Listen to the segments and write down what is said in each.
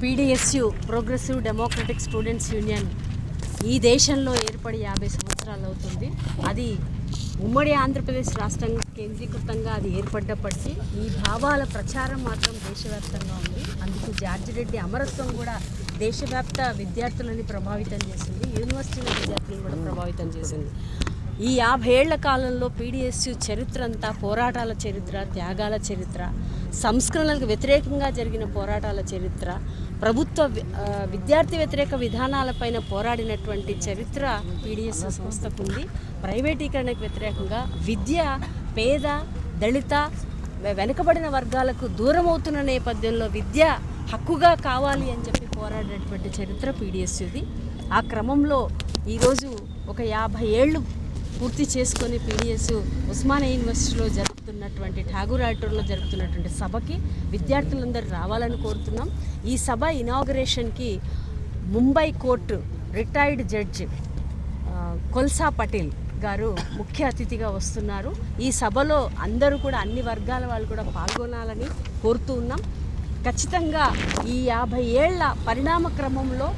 PDSU progressive democratic students union ఈ దేశంలో ఏర్పడి యాభై సంవత్సరాలు అవుతుంది. అది ఉమ్మడి ఆంధ్రప్రదేశ్ రాష్ట్రం కేంద్రీకృతంగా అది ఏర్పడ్డప్పటికీ ఈ భావాల ప్రచారం మాత్రం దేశవ్యాప్తంగా ఉంది. అందుకు జార్జి రెడ్డి అమరత్వం కూడా దేశవ్యాప్త విద్యార్థులని ప్రభావితం చేసింది. యూనివర్సిటీల విద్యార్థులను కూడా ప్రభావితం చేసింది. ఈ యాభై ఏళ్ళ కాలంలో పీడిఎస్యు చరిత్ర అంతా పోరాటాల చరిత్ర త్యాగాల చరిత్ర సంస్కరణలకు వ్యతిరేకంగా జరిగిన పోరాటాల చరిత్ర ప్రభుత్వ విద్యార్థి వ్యతిరేక విధానాలపైన పోరాడినటువంటి చరిత్ర పీడిఎస్ సంస్థకు ఉంది. ప్రైవేటీకరణకు వ్యతిరేకంగా విద్య పేద దళిత వెనుకబడిన వర్గాలకు దూరం అవుతున్న నేపథ్యంలో విద్య హక్కుగా కావాలి అని చెప్పి పోరాడినటువంటి చరిత్ర పీడిఎస్ది ఆ క్రమంలో ఈరోజు ఒక యాభై ఏళ్ళు పూర్తి చేసుకొని పీడిఎస్ ఉస్మానియా యూనివర్సిటీలో జరుపుతున్నటువంటి ఠాగూర్ ఆడిటోర్లో జరుపుతున్నటువంటి సభకి విద్యార్థులందరూ రావాలని కోరుతున్నాం. ఈ సభ ఇనాగరేషన్కి Mumbai court retired judge Kolse Patel garu ముఖ్య అతిథిగా వస్తున్నారు. ఈ సభలో అందరూ కూడా అన్ని వర్గాల వాళ్ళు కూడా పాల్గొనాలని కోరుతూ ఉన్నాం. ఖచ్చితంగా ఈ యాభై ఏళ్ళ పరిణామ క్రమంలో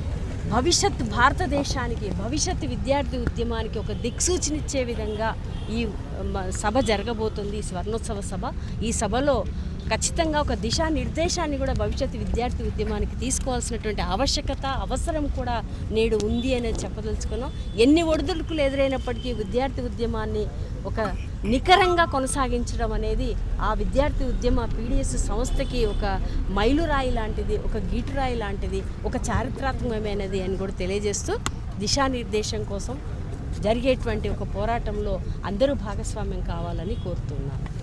భవిష్యత్ భారతదేశానికి భవిష్యత్ విద్యార్థి ఉద్యమానికి ఒక దిక్సూచినిచ్చే విధంగా ఈ మ, సభ జరగబోతుంది ఈ స్వర్ణోత్సవ సభ. ఈ సభలో ఖచ్చితంగా ఒక దిశానిర్దేశాన్ని కూడా భవిష్యత్ విద్యార్థి ఉద్యమానికి తీసుకోవాల్సినటువంటి ఆవశ్యకత అవసరం కూడా నేడు ఉంది అనేది చెప్పదలుచుకున్నాం. ఎన్ని ఒడిదుడుకులు ఎదురైనప్పటికీ విద్యార్థి ఉద్యమాన్ని ఒక నికరంగా కొనసాగించడం అనేది ఆ విద్యార్థి ఉద్యమ పీడిఎస్ సంస్థకి ఒక మైలురాయి లాంటిది ఒక గీటురాయి లాంటిది ఒక చారిత్రాత్మకమైనది అని కూడా తెలియజేస్తూ దిశానిర్దేశం కోసం జరిగేటువంటి ఒక పోరాటంలో అందరూ భాగస్వామ్యం కావాలని కోరుతున్నాను.